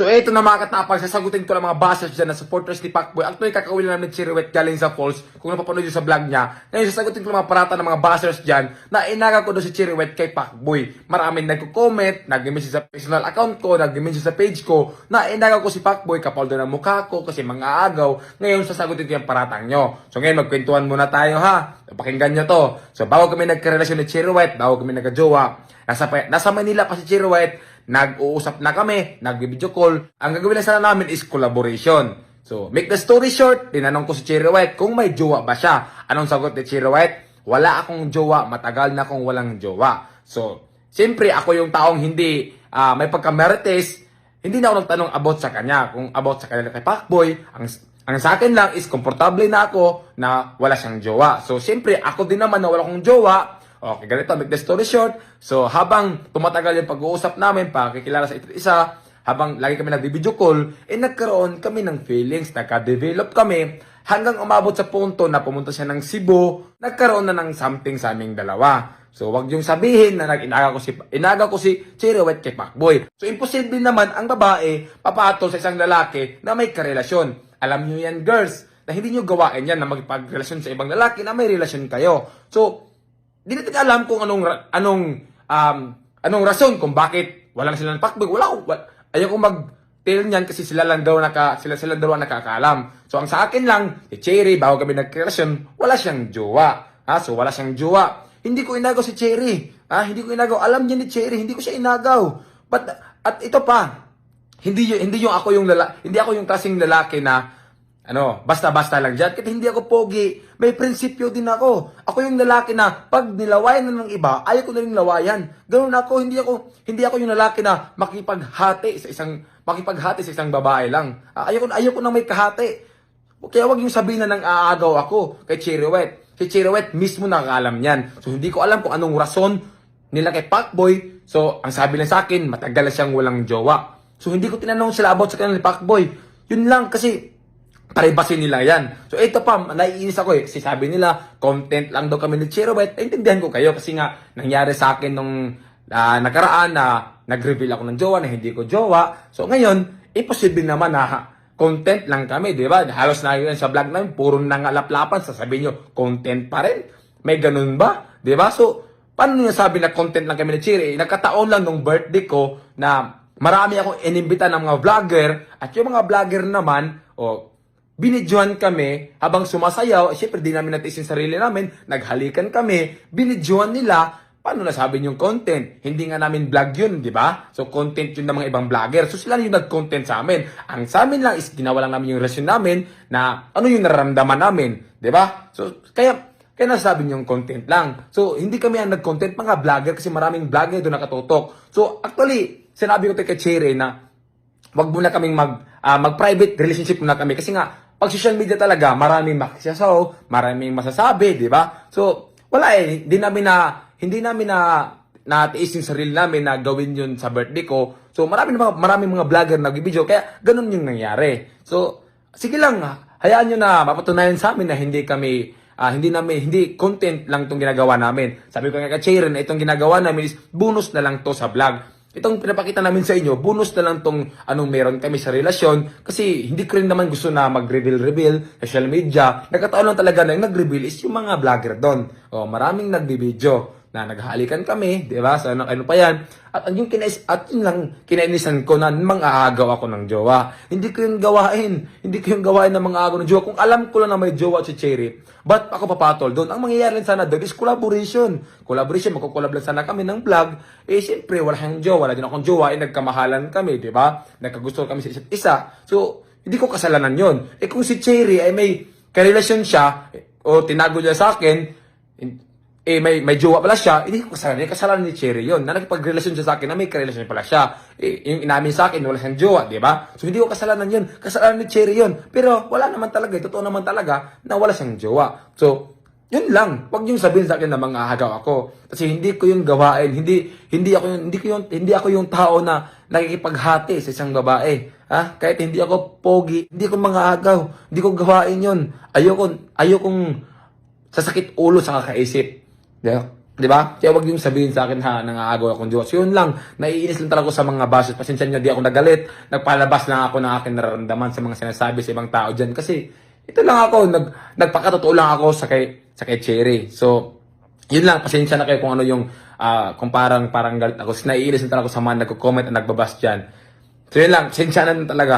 So ito na mga katapang, sasagutin ko lang mga bashers dyan na supporters ni Pacboy. Actually, kakawin lang ni Chiriwet galing sa Falls. Kung napapanood yun sa vlog niya. Ngayon, sasagutin ko lang mga parata ng mga bashers dyan na inaga ko doon si Chiriwet kay Pacboy. Maraming nagko-comment, nag-message sa personal account ko, nag-message sa page ko, na inaga ko si Pacboy kapal doon ang mukha ko kasi mga agaw. Ngayon, sasagutin ko yung paratang nyo. So ngayon, magkwentuhan muna tayo ha. Pakinggan nyo to. So bago kami nagkarelasyon ni Chiriwet, bago kami nagka-jowa, nasa, nasa Manila pa si Chiriwet, nag-uusap na kami, nag-video call. Ang gagawin lang sana namin is collaboration. So, make the story short, tinanong ko si Cherry White kung may jowa ba siya. Anong sagot ni Cherry White? Wala akong jowa, matagal na akong walang jowa. So, siyempre ako yung taong hindi ah, may pagka-merites, hindi na ako nagtanong about sa kanya. Kung about sa kanya kay Pacboy, ang ang sa akin lang is komportable na ako na wala siyang jowa. So, siyempre, ako din naman na wala akong jowa, Okay, ganito, make the story short. So, habang tumatagal yung pag-uusap namin, pakikilala sa isa't isa, habang lagi kami nag-video call, eh nagkaroon kami ng feelings, nagka-develop kami, hanggang umabot sa punto na pumunta siya ng Cebu, nagkaroon na ng something sa aming dalawa. So, wag yung sabihin na nag-inaga ko si, inaga ko si White kay Pacboy. So, imposible naman ang babae papatol sa isang lalaki na may karelasyon. Alam nyo yan, girls, na hindi nyo gawain yan na magpagrelasyon sa ibang lalaki na may relasyon kayo. So, di natin alam kung anong anong um, anong rason kung bakit wala na sila ng pakbog. Wala ko. mag tell niyan kasi sila lang daw naka sila sila daw ang nakakaalam. So ang sa akin lang, si Cherry bago kami nagrelasyon, wala siyang jowa. Ha? So wala siyang jowa. Hindi ko inagaw si Cherry. Ha? Hindi ko inagaw. Alam niya ni Cherry, hindi ko siya inagaw. But at ito pa, hindi hindi yung ako yung lala, hindi ako yung klaseng lalaki na ano, basta-basta lang dyan. Kahit hindi ako pogi, may prinsipyo din ako. Ako yung lalaki na pag nilawayan na ng iba, ayaw ko na rin lawayan. Ganun ako, hindi ako, hindi ako yung lalaki na makipaghati sa isang, makipaghati sa isang babae lang. Ah, Ayaw ko, ayaw na may kahati. Kaya wag yung sabihin na nang aagaw ako kay Chiriwet. Si Chiriwet mismo nakakaalam yan. So hindi ko alam kung anong rason nila kay Pacboy. So ang sabi lang sa akin, matagal na siyang walang jowa. So hindi ko tinanong sila about sa kanila ni Pacboy. Yun lang kasi privacy nila yan. So ito pa, naiinis ako eh. Kasi sabi nila, content lang daw kami ni Chirobet. Intindihan ko kayo kasi nga nangyari sa akin nung ah, nakaraan na nag-reveal ako ng jowa na hindi ko jowa. So ngayon, imposible naman na content lang kami, di ba? Halos na yun sa vlog namin, puro nangalaplapan, sasabihin nyo, content pa rin. May ganun ba? Di ba? So, paano nyo sabi na content lang kami ni Chiri? Nagkataon lang nung birthday ko na marami akong inimbita ng mga vlogger at yung mga vlogger naman, o binidyohan kami habang sumasayaw, eh, syempre di namin natiis sarili namin, naghalikan kami, binidyohan nila, paano nasabi yung content? Hindi nga namin vlog yun, di ba? So, content yun ng mga ibang vlogger. So, sila yung nag-content sa amin. Ang sa amin lang is ginawa lang namin yung relasyon namin na ano yung nararamdaman namin, di ba? So, kaya, kaya nasabi yung content lang. So, hindi kami ang nag-content, mga vlogger, kasi maraming vlogger doon nakatutok. So, actually, sinabi ko kay Cherry na wag muna kaming mag ah, mag-private relationship muna kami kasi nga pag social media talaga maraming makisasaw, maraming masasabi, di ba? So, wala eh, hindi namin na hindi namin na natiis yung sarili namin na gawin yun sa birthday ko. So, marami mga maraming mga vlogger nag-video kaya ganun yung nangyari. So, sige lang, hayaan nyo na mapatunayan sa amin na hindi kami ah, hindi namin hindi content lang tong ginagawa namin. Sabi ko nga kay Sharon na itong ginagawa namin is bonus na lang to sa vlog. Itong pinapakita namin sa inyo, bonus na lang tong anong meron kami sa relasyon kasi hindi ko rin naman gusto na mag-reveal-reveal social media. Nagkataon lang talaga na yung nag-reveal is yung mga vlogger doon. O, maraming nagbibideo na naghalikan kami, di ba? Sa ano, ano pa yan. At yung kinais, at yun lang, kinainisan ko na mang aagaw ako ng jowa. Hindi ko yung gawain. Hindi ko yung gawain ng mga agaw ng jowa. Kung alam ko lang na may jowa si Cherry, ba't ako papatol doon? Ang mangyayari lang sana doon is collaboration. Collaboration, magkukolab lang sana kami ng vlog. Eh, siyempre, wala siyang jowa. Wala din akong jowa. Eh, nagkamahalan kami, di ba? Nagkagusto kami sa isa't isa. So, hindi ko kasalanan yon. Eh, kung si Cherry ay may karelasyon siya, eh, o tinago niya sa akin, in- eh may may jowa pala siya, hindi ko kasalanan. Kasalanan ni Cherry yun. Na nakipagrelasyon siya sa akin na may karelasyon pala siya. Eh, yung inamin sa akin, wala siyang jowa, di ba? So hindi ko kasalanan yun. Kasalanan ni Cherry yun. Pero wala naman talaga, eh, totoo naman talaga na wala siyang jowa. So, yun lang. Huwag niyo sabihin sa akin na mga hagaw ako. Kasi hindi ko yung gawain. Hindi hindi ako yung hindi ko yung hindi ako yung tao na nakikipaghati sa isang babae. Ha? Kahit hindi ako pogi, hindi ko mga agaw. Hindi ko gawain yun. Ayoko ayokong sasakit ulo sa kakaisip. Yeah. Di ba? Kaya wag yung sabihin sa akin ha, nangaagaw akong Diyos. Yun lang, naiinis lang talaga sa mga basos. Pasensya nyo, di ako nagalit. Nagpalabas lang ako ng aking nararamdaman sa mga sinasabi sa ibang tao dyan. Kasi, ito lang ako, nag, nagpakatotoo lang ako sa kay, sa kay Cherry. So, yun lang, pasensya na kayo kung ano yung, ah, kung parang, parang galit ako. Naiinis lang talaga ako sa mga nagko-comment at nagbabas dyan. So, yun lang, pasensya na talaga.